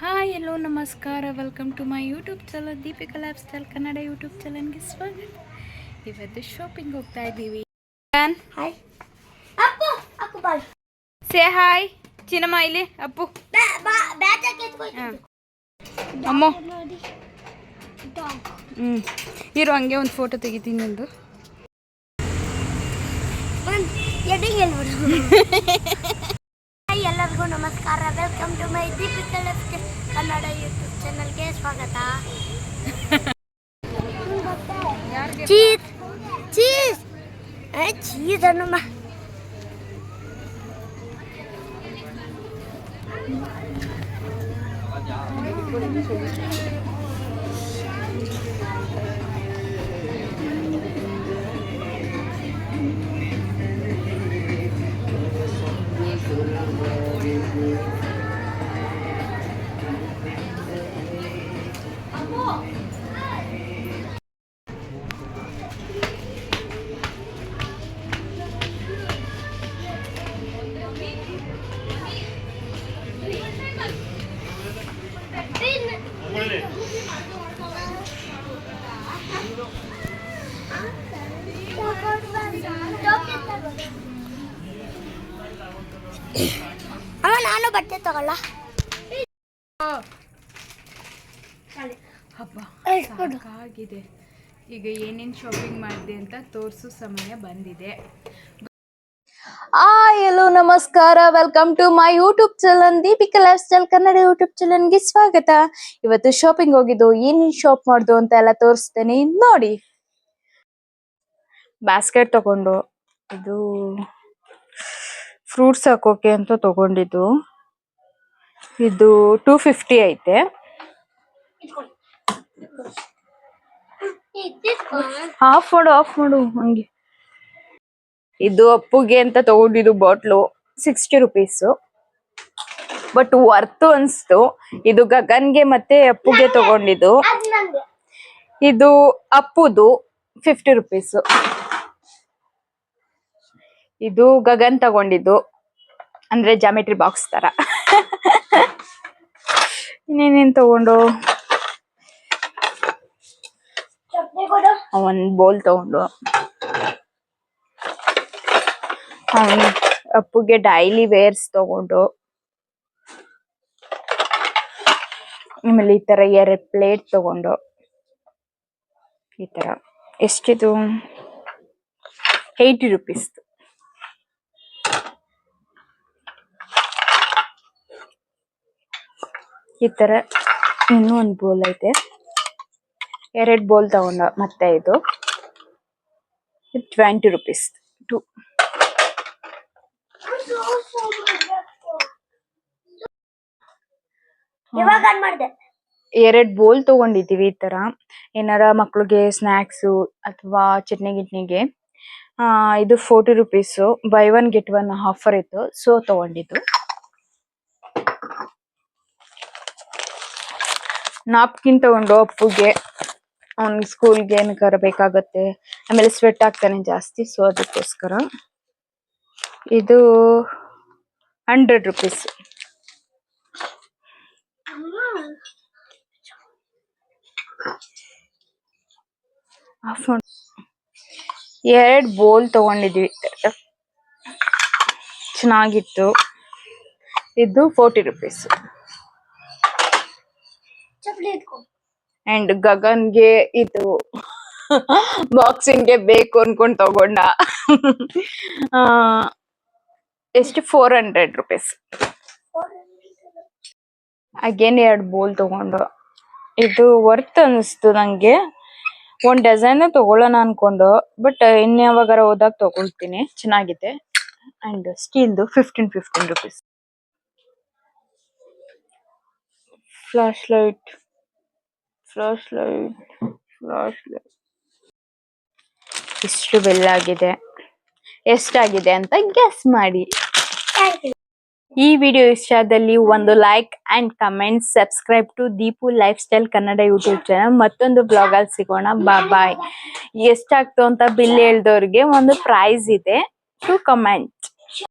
Hi hello ನಮಸ್ಕಾರ. Welcome to my YouTube channel Deepika life style Kannada YouTube ಚಾನಲ್ಗೆ ಸ್ವಾಗತ. ಇವತ್ತು ಶಾಪಿಂಗ್ ಹೋಗ್ತಾ ಇದ್ದೀವಿ. Hi Appu Appu bye. Say hi Chinnamma ಇಲ್ಲಿ ಅಪ್ಪು. ಅಮ್ಮ. ಹ್ಮ್. ಹ್ಞೂ ಇರು ಹಂಗೆ ಒಂದು ಫೋಟೋ ತೆಗಿತೀನಿ ಒಂದು ಒಂದು ಎಡಿಗೆ ಹೇಳ್ಬಿಡು ಹಾಯ್ ಎಲ್ಲರಿಗೂ ನಮಸ್ಕಾರ. Welcome to my Deepika life Kannada YouTube ಚಾನಲ್ಗೆ ಸ್ವಾಗತ. Cheese cheese. ಚೀಸ್ ಅನ್ನಮ್ಮ ಅಮ್ಮ ನಾನು ಬಟ್ಟೆ ತಗೊಳ್ಳ. ಹಬ್ಬ. ಸಾಕಾಗಿದೆ. ಈಗ ಏನೇನು ಶಾಪಿಂಗ್ ಮಾಡಿದೆ ಅಂತ ತೋರಿಸೋ ಸಮಯ ಬಂದಿದೆ. ಆ ಎಲ್ಲೋ ನಮಸ್ಕಾರ. Welcome to my YouTube channel Deepika life style Kannada YouTube ಚಾನಲ್ಗೆ ಸ್ವಾಗತ. ಇವತ್ತು ಶಾಪಿಂಗ್ ಹೋಗಿದ್ದು ಏನೇನ್ ಶಾಪ್ ಮಾಡ್ದು ಅಂತ ಎಲ್ಲ ತೋರಿಸ್ತೇನೆ. ನೋಡಿ. ಬ್ಯಾಸ್ಕೆಟ್ ತಗೊಂಡು ಇದು ಫ್ರೂಟ್ಸ್ ಹಾಕೋಕೆ ಅಂತ ತಗೊಂಡಿದ್ದು. ಇದು ಟೂ ಫಿಫ್ಟಿ ಐತೆ. ಆಫ್ ಮಾಡು ಆಫ್ ಮಾಡು ಹಂಗೆ. ಇದು ಅಪ್ಪುಗೆ ಅಂತ ತಗೊಂಡಿದ್ದು bottle sixty rupees but worth ಅನ್ಸ್ತು. ಇದು ಗಗನ್ಗೆ ಮತ್ತೆ ಅಪ್ಪುಗೆ ತಗೊಂಡಿದ್ದು. ಇದು ಅಪ್ಪುದು ಫಿಫ್ಟಿ ರುಪೀಸ್ ಇದು ಗಗನ್ ತಗೊಂಡಿದ್ದು. ಅಂದ್ರೆ ಜಾಮೆಟ್ರಿ ಬಾಕ್ಸ್ ತರ. ಇನ್ನೇನೇನ್ ತಗೊಂಡು? ಒಂದ್ ಬೋಲ್ ತಗೊಂಡು. ಅಪ್ಪುಗೆ ಡೈಲಿ ವೇರ್ಸ್ ತಗೊಂಡು. ಆಮೇಲೆ ಈ ತರ ಎರಡು ಪ್ಲೇಟ್ ತಗೊಂಡು. ಈ ತರ. ಎಷ್ಟಿದು? ಏಯ್ಟಿ ರುಪೀಸ್ ಈ ತರ ಇನ್ನೂ ಒಂದು ಬೌಲ್ ಐತೆ. ಎರಡು ಬೌಲ್ ತಗೊಂಡ ಮತ್ತೆ ಇದು. ಟ್ವೆಂಟಿ ರುಪೀಸ್ ಟು ಎರಡ್ ಬೋಲ್ ತಗೊಂಡಿದೀವಿ ಈ ತರ. ಏನಾರ ಮಕ್ಳಿಗೆ ಸ್ನಾಕ್ಸ್ ಅಥವಾ ಚಟ್ನಿ ಗಿಟ್ನಿಗೆ. ಆ ಇದು forty rupees buy one get one offer ಇತ್ತು. ಸೊ ತಗೊಂಡಿದ್ದು. ನಾಪ್ಕಿನ್ ತಗೊಂಡು ಅಪ್ಪುಗೆ, ಅವ್ನ್ ಸ್ಕೂಲ್ಗೆ ಏನಕ್ಕಾರ ಬೇಕಾಗತ್ತೆ, ಆಮೇಲೆ ಸ್ವೆಟ್ ಆಗ್ತಾನೆ ಜಾಸ್ತಿ ಸೊ ಅದಕ್ಕೋಸ್ಕರ. ಇದು ಹಂಡ್ರೆಡ್ ರುಪೀಸ್. ಎರಡ್ ಬೋಲ್ ತಗೊಂಡಿದ್ವಿ. ಚೆನ್ನಾಗಿತ್ತು. ಇದು ಫೋರ್ಟಿ ರುಪೀಸ್ ಅಂಡ್ ಗಗನ್ಗೆ ಇದು ಬಾಕ್ಸಿಂಗ್ಗೆ ಬೇಕು ಅನ್ಕೊಂಡ್ ತಗೊಂಡ. ಎಷ್ಟು? ಫೋರ್ ಹಂಡ್ರೆಡ್ ರುಪೀಸ್ ಅಗೇನ್ ಎರಡು ಬೋಲ್ ತಗೊಂಡು. ಇದು ವರ್ತ್ ಅನಿಸ್ತು ನಂಗೆ. ಒಂದ್ ಡಿಸೈನ್ ತಗೊಳ್ಳೋಣ ಅನ್ಕೊಂಡು. ಬಟ್ ಇನ್ಯಾವಾಗಾರ ಹೋದಾಗ ತಗೊಳ್ತೀನಿ. ಚೆನ್ನಾಗಿದೆ. And ಸ್ಟೀಲ್ದು fifteen fifteen rupees light flash light ಇಷ್ಟು ಬೆಲ್ ಆಗಿದೆ? ಎಷ್ಟಾಗಿದೆ ಅಂತ ಗೆಸ್ ಮಾಡಿ. ಈ ವಿಡಿಯೋ ಇಷ್ಟ ಆದಲ್ಲಿ ಒಂದು like and comment subscribe to Deepu life style Kannada YouTube channel ಮತ್ತೊಂದು ಬ್ಲಾಗ್ ಅಲ್ಲಿ ಸಿಗೋಣ. ಬಾಯ್ ಎಷ್ಟಾಗ್ತು ಅಂತ ಬಿಲ್ ಹೇಳ್ದವ್ರಿಗೆ ಒಂದು ಪ್ರೈಸ್ ಇದೆ. To comment